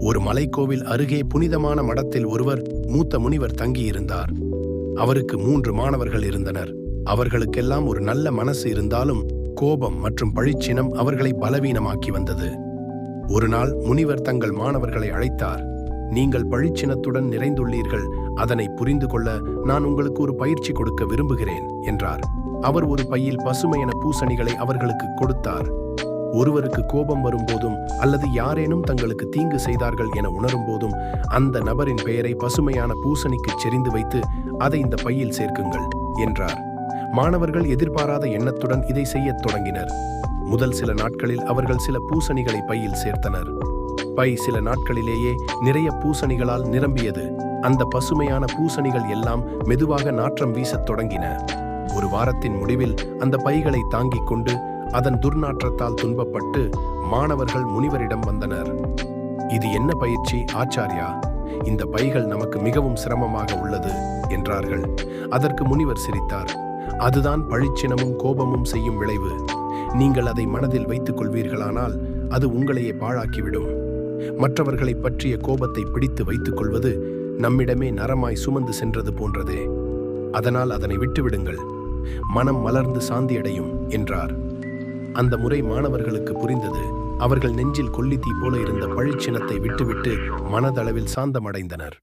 ஒரு மலைக்கோவில் அருகே புனிதமான மடத்தில் ஒருவர் மூத்த முனிவர் தங்கியிருந்தார். அவருக்கு மூன்று மாணவர்கள் இருந்தனர். அவர்களுக்கெல்லாம் ஒரு நல்ல மனசு இருந்தாலும் கோபம் மற்றும் பழிச்சினம் அவர்களை பலவீனமாக்கி வந்தது. ஒரு நாள் முனிவர் தங்கள் மாணவர்களை அழைத்தார். நீங்கள் பழிச்சினத்துடன் நிறைந்துள்ளீர்கள். அதனை புரிந்து கொள்ள நான் உங்களுக்கு ஒரு பயிற்சி கொடுக்க விரும்புகிறேன் என்றார். அவர் ஒரு பையில் பசுமையான பூசணிகளை அவர்களுக்கு கொடுத்தார். ஒருவருக்கு கோபம் வரும்போதும் அல்லது யாரேனும் தங்களுக்கு தீங்கு செய்தார்கள் என உணரும் போதும் அந்த நபரின் பெயரை பசுமையான பூசணிக்கு செறிந்து வைத்து அதை இந்த பையில் சேர்க்குங்கள் என்றார். மாணவர்கள் எதிர்பாராத எண்ணத்துடன் இதை செய்யத் தொடங்கினர். முதல் சில நாட்களில் அவர்கள் சில பூசணிகளை பையில் சேர்த்தனர். பை சில நாட்களிலேயே நிறைய பூசணிகளால் நிரம்பியது. அந்த பசுமையான பூசணிகள் எல்லாம் மெதுவாக நாற்றம் வீசத் தொடங்கின. ஒரு வாரத்தின் முடிவில் அந்த பைகளை தாங்கிக் கொண்டு அதன் துர்நாற்றத்தால் துன்பப்பட்டு மாணவர்கள் முனிவரிடம் வந்தனர். இது என்ன பயிற்சி ஆச்சாரியா? இந்த பைகள் நமக்கு மிகவும் சிரமமாக உள்ளது என்றார்கள். அதற்கு முனிவர் சிரித்தார். அதுதான் பழிச்சினமும் கோபமும் செய்யும் விளைவு. நீங்கள் அதை மனதில் வைத்துக் கொள்வீர்களானால் அது உங்களையே பாழாக்கிவிடும். மற்றவர்களைப் பற்றிய கோபத்தை பிடித்து வைத்துக் கொள்வது நம்மிடமே நரமாய் சுமந்து சென்றது போன்றதே. அதனால் அதனை விட்டுவிடுங்கள். மனம் மலர்ந்து சாந்தியடையும் என்றார். அந்த முறை மாணவர்களுக்கு புரிந்தது. அவர்கள் நெஞ்சில் கொல்லித்தீ போல இருந்த பழிச்சினத்தை விட்டுவிட்டு மனதளவில் சாந்தமடைந்தனர்.